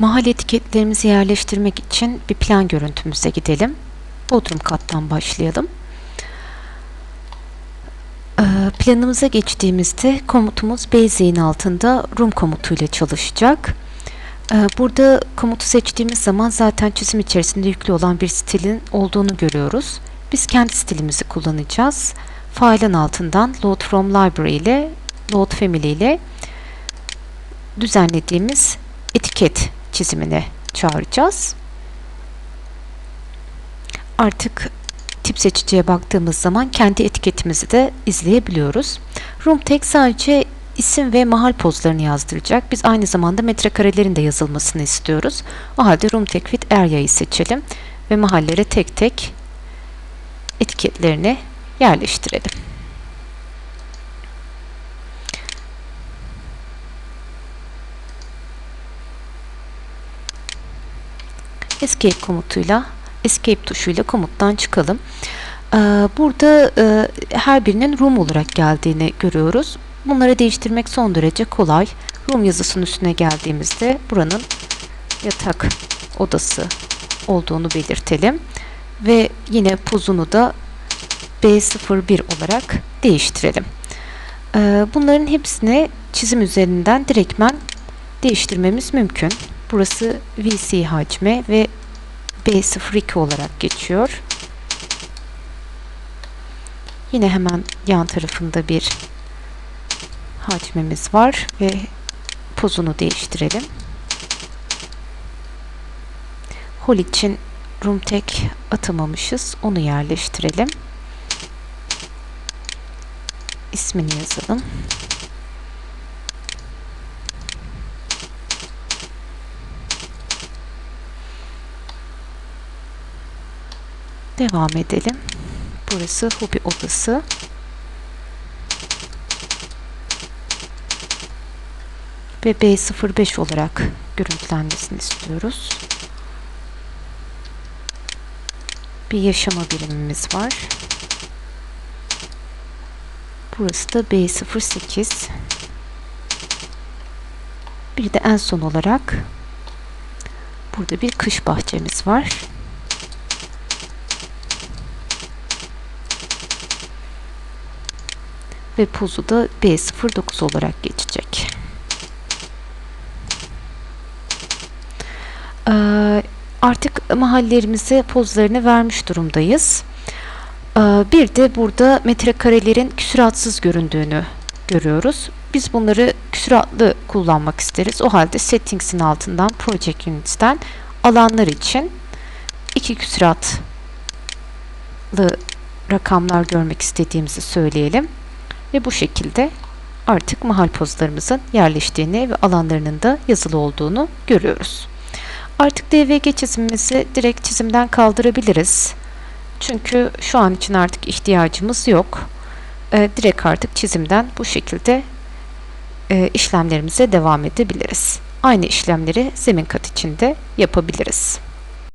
Mahal etiketlerimizi yerleştirmek için bir plan görüntümüze gidelim. Bodrum kattan başlayalım. Ee, Planımıza geçtiğimizde komutumuz Basic'in altında Room komutuyla çalışacak. Ee, Burada komutu seçtiğimiz zaman zaten çizim içerisinde yüklü olan bir stilin olduğunu görüyoruz. Biz kendi stilimizi kullanacağız. File'ın altından Load from Library ile Load Family ile düzenlediğimiz etiket çizimine çağıracağız. Artık tip seçiciye baktığımız zaman kendi etiketimizi de izleyebiliyoruz. Room Tag sadece isim ve mahal pozlarını yazdıracak. Biz aynı zamanda metrekarelerin de yazılmasını istiyoruz. O halde Room Tag with Area'yı seçelim ve mahallere tek tek etiketlerini yerleştirelim. Escape komutuyla Escape tuşuyla komuttan çıkalım. Ee, Burada e, her birinin room olarak geldiğini görüyoruz. Bunları değiştirmek son derece kolay. Room yazısının üstüne geldiğimizde buranın yatak odası olduğunu belirtelim. Ve yine pozunu da B01 olarak değiştirelim. Ee, Bunların hepsini çizim üzerinden direktmen değiştirmemiz mümkün. Burası VC hacmi ve B02 olarak geçiyor. Yine hemen yan tarafında bir hacmimiz var ve pozunu değiştirelim. Hol için tag atamamışız. Onu yerleştirelim. İsmini yazalım. Devam edelim. Burası hobi odası. Ve B05 olarak görüntülenmesini istiyoruz. Bir yaşama birimimiz var. Burası da B08. Bir de en son olarak burada bir kış bahçemiz var. Ve pozu da B09 olarak geçecek. Ee, artık mahallelerimize pozlarını vermiş durumdayız. Ee, bir de burada metrekarelerin küsuratsız göründüğünü görüyoruz. Biz bunları küsuratlı kullanmak isteriz. O halde Settings'in altından Project Units'ten alanlar için iki küsuratlı rakamlar görmek istediğimizi söyleyelim. Ve bu şekilde artık mahal pozlarımızın yerleştiğini ve alanlarının da yazılı olduğunu görüyoruz. Artık DVG çizimimizi direkt çizimden kaldırabiliriz. Çünkü şu an için artık ihtiyacımız yok. Ee, direkt artık çizimden bu şekilde e, işlemlerimize devam edebiliriz. Aynı işlemleri zemin kat içinde yapabiliriz.